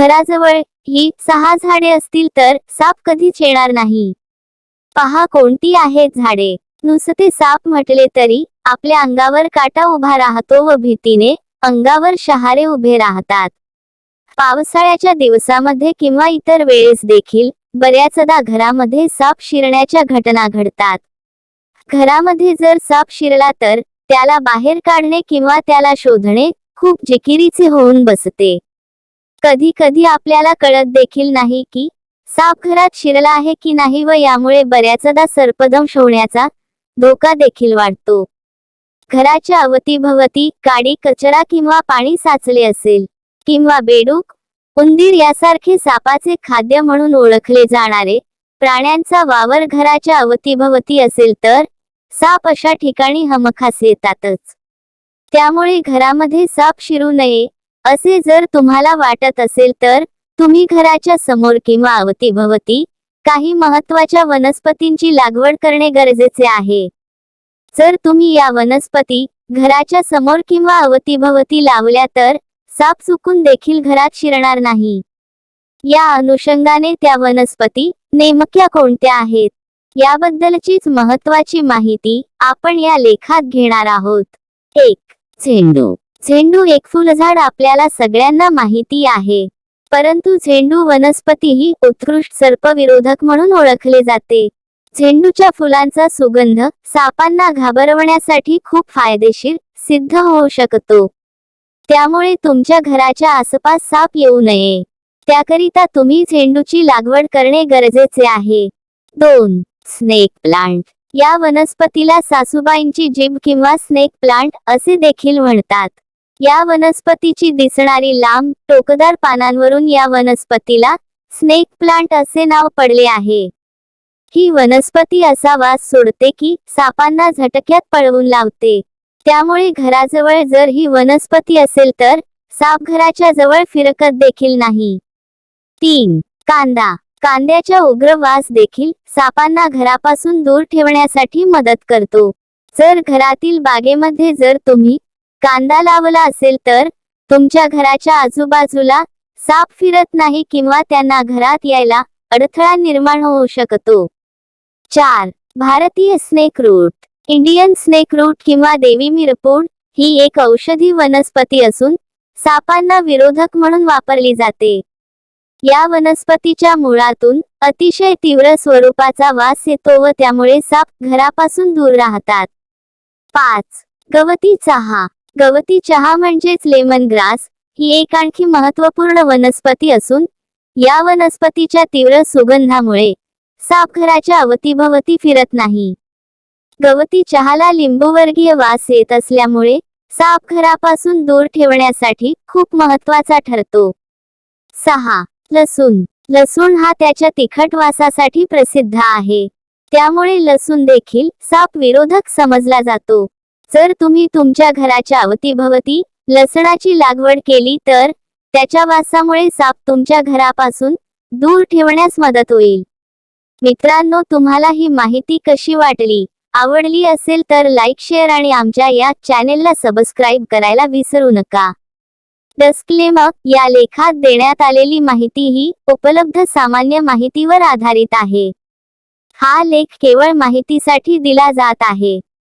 घराजवळ ही सहा झाडे असतील तर साप कधीच येणार नाही. पहा कोणती आहेत झाडे. नुसते साप म्हटले तरी आपल्या अंगावर काटा उभा राहतो व भीतीने अंगावर शहारे उभे राहतात. पावसाळ्याच्या दिवसामध्ये किंवा इतर वेळेस देखील बऱ्याचदा घरामध्ये साप शिरण्याच्या घटना घडतात. घरामध्ये जर साप शिरला तर त्याला बाहेर काढणे किंवा त्याला शोधणे खूप जिकिरीचे होऊन बसते. कधी कधी आपल्याला कळत देखील नाही की साप घरात शिरला आहे की नाही व यामुळे बऱ्याचदा सर्पदंश होण्याचा धोका देखील वाढतो. घराच्या अवतीभवती काडी कचरा किंवा पाणी साचले असेल किंवा बेडूक उंदीर यासारखे सापाचे खाद्य म्हणून ओळखले जाणारे प्राण्यांचा वावर घराच्या अवतीभवती असेल तर साप अशा ठिकाणी हमखास येतातच. त्यामुळे घरामध्ये साप शिरू नये असे जर तुम्हाला वाटत असेल तर तुम्ही घराच्या समोर किंवा अवतीभवती काही महत्त्वाच्या वनस्पतींची लागवड करणे गरजेचे आहे. जर तुम्ही या वनस्पती घराच्या समोर किंवा अवतीभवती लावल्या तर साप चुकून देखील घरात शिरणार नाही. या अनुषंगाने त्या वनस्पती नेमक्या कोणत्या आहेत याबद्दलचीच महत्वाची माहिती आपण या लेखात घेणार आहोत. एक झेंडू. झेंडू एक फुलझाड आपल्याला सगळ्यांना माहिती आहे. परंतु झेंडू वनस्पती ही उत्कृष्ट सर्पविरोधक म्हणून ओळखले जाते. झेंडूच्या फुलांचा सुगंध सापांना घाबरवण्यासाठी खूप फायदेशीर सिद्ध होऊ शकतो. त्यामुळे तुमच्या घराच्या आसपास साप येऊ नये. त्याकरिता तुम्ही झेंडूची लागवड करणे गरजेचे आहे. दोन स्नेक प्लांट. या वनस्पतीला सासूबाईंची जीभ किंवा स्नेक प्लांट असे देखील म्हणतात. या वनस्पतीची दिसणारी लांब टोकदार पानांवरून या वनस्पतीला स्नेक प्लांट असे नाव पडले आहे. ही वनस्पती असा वास सोडते की सापांना झटक्यात पळवून लावते. त्यामुळे घराजवळ जर ही वनस्पती असेल तर साप घराच्या जवळ फिरकत देखील नाही. तीन कांदा. कांद्याच्या उग्र वास देखील सापांना घरापासून दूर ठेवण्यासाठी मदत करतो. जर घरातील बागेमध्ये जर तुम्ही कांदा लावला असेल तर तुमच्या घराच्या आजूबाजूला साप फिरत नाही किंवा त्यांना घरात यायला अडथळा निर्माण होऊ शकतो. चार भारतीय snake root. Indian snake root किंवा देवी मिरपूड ही एक औषधी वनस्पती असून सापांना विरोधक म्हणून वापरली जाते. या वनस्पतीच्या मुळातून अतिशय तीव्र स्वरूपाचा वास येतो व त्यामुळे साप घरापासून दूर राहतात. पाच गवती चहा. गवती चहा म्हणजेच लेमन ग्रास ही एक आणखी महत्त्वपूर्ण वनस्पती असून या वनस्पतीच्या तीव्र सुगंधामुळे साप घराच्या अवतीभवती फिरत नाही. गवती चहाला लिंबूवर्गीय वास येत असल्यामुळे साप घरापासून दूर ठेवण्यासाठी खूप महत्त्वाचा ठरतो. सहा. लसूण. लसूण हा त्याच्या तिखट वासासाठी प्रसिद्ध आहे. त्यामुळे लसूण देखील साप विरोधक समजला जातो. जर तुम्ही तुमच्या घराच्या अवतीभवती लसणाची लागवड केली तर त्याच्या वासामुळे साप तुमच्या घरापासून दूर ठेवण्यास मदत होईल. मित्रांनो तुम्हाला ही माहिती कशी वाटली आवडली असेल तर लाईक शेअर आणि आमच्या या चॅनेलला सबस्क्राईब करायला विसरू नका. डिस्क्लेमर या लेखात देण्यात आलेली माहिती ही उपलब्ध सामान्य माहितीवर आधारित आहे. हा लेख केवळ माहितीसाठी दिला जात आहे.